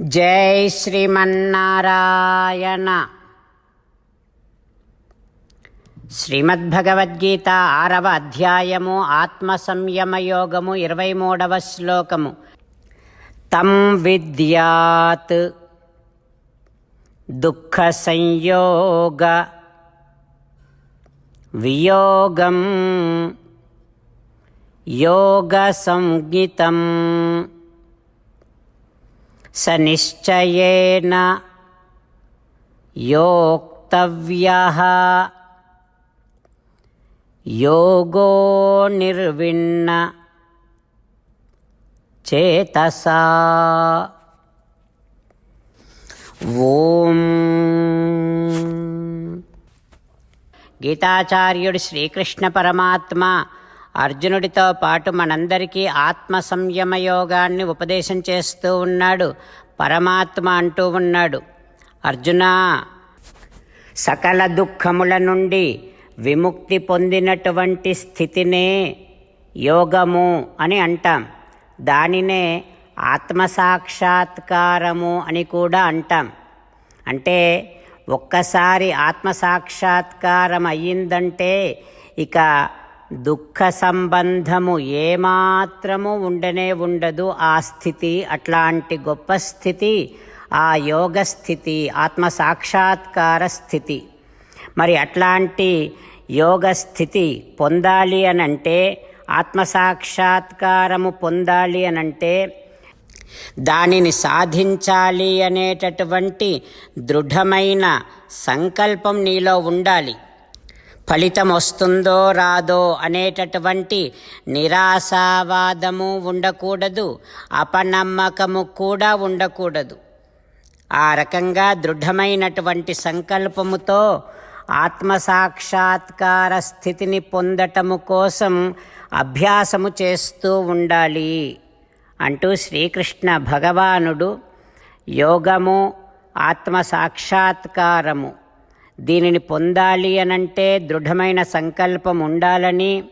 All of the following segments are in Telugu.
జై శ్రీమన్నారాయణ. శ్రీమద్భగవద్గీత ఆరవ అధ్యాయము ఆత్మ సంయమ యోగము ఇరవై మూడవ శ్లోకము. తం విద్యాత్ దుఃఖ సంయోగ వియోగం యోగ సంగీతం स निश्चयेन योक्तव्यः योगो निर्विण्ण చేతసా ఓం గీతాచార్యుడు శ్రీకృష్ణ పరమాత్మ అర్జునుడితో పాటు మనందరికీ ఆత్మ సంయమ యోగాన్ని ఉపదేశం చేస్తూ ఉన్నాడు. పరమాత్మ అంటూ ఉన్నాడు. అర్జున సకల దుఃఖముల నుండి విముక్తి పొందినటువంటి స్థితినే యోగము అని అంటాం. దానినే ఆత్మసాక్షాత్కారము అని కూడా అంటాం. అంటే ఒక్కసారి ఆత్మసాక్షాత్కారం అయ్యిందంటే ఇక దుఃఖ సంబంధము ఏమాత్రము ఉండనే ఉండదు. ఆ స్థితి అట్లాంటి గొప్ప స్థితి ఆ యోగ స్థితి ఆత్మ సాక్షాత్కార స్థితి. మరి అట్లాంటి యోగ స్థితి పొందాలి అనంటే ఆత్మసాక్షాత్కారము పొందాలి అని అంటే దానిని సాధించాలి అనేటటువంటి దృఢమైన సంకల్పం నీలో ఉండాలి. ఫలితం వస్తుందో రాదో అనేటటువంటి నిరాశావాదము ఉండకూడదు అపనమ్మకము కూడా ఉండకూడదు. ఆ రకంగా దృఢమైనటువంటి సంకల్పముతో ఆత్మసాక్షాత్కార స్థితిని పొందటము కోసం అభ్యాసము చేస్తూ ఉండాలి అంటూ శ్రీకృష్ణ భగవానుడు యోగము ఆత్మసాక్షాత్కారము దీనిని పొందాలి అనంటే దృఢమైన సంకల్పం ఉండాలని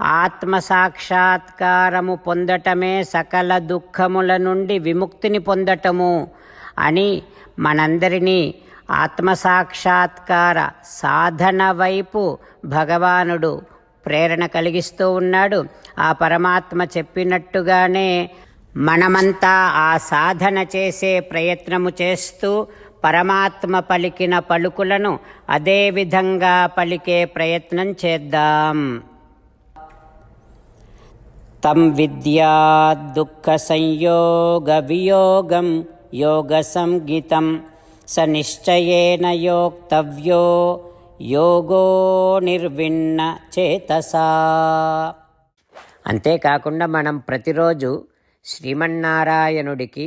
ఆత్మసాక్షాత్కారము పొందటమే సకల దుఃఖముల నుండి విముక్తిని పొందటము అని మనందరినీ ఆత్మసాక్షాత్కార సాధన వైపు భగవానుడు ప్రేరణ కలిగిస్తూ ఉన్నాడు. ఆ పరమాత్మ చెప్పినట్టుగానే మనమంతా ఆ సాధన చేసే ప్రయత్నము చేస్తూ పరమాత్మ పలికిన పలుకులను అదే విధంగా పలికే ప్రయత్నం చేద్దాం. తం విద్యా దుఃఖ సంయోగ వియోగం యోగ సంగీతం స నిశ్చయేన యోక్తవ్యో యోగో నిర్విన్న చేతసా. అంతేకాకుండా మనం ప్రతిరోజు శ్రీమన్నారాయణుడికి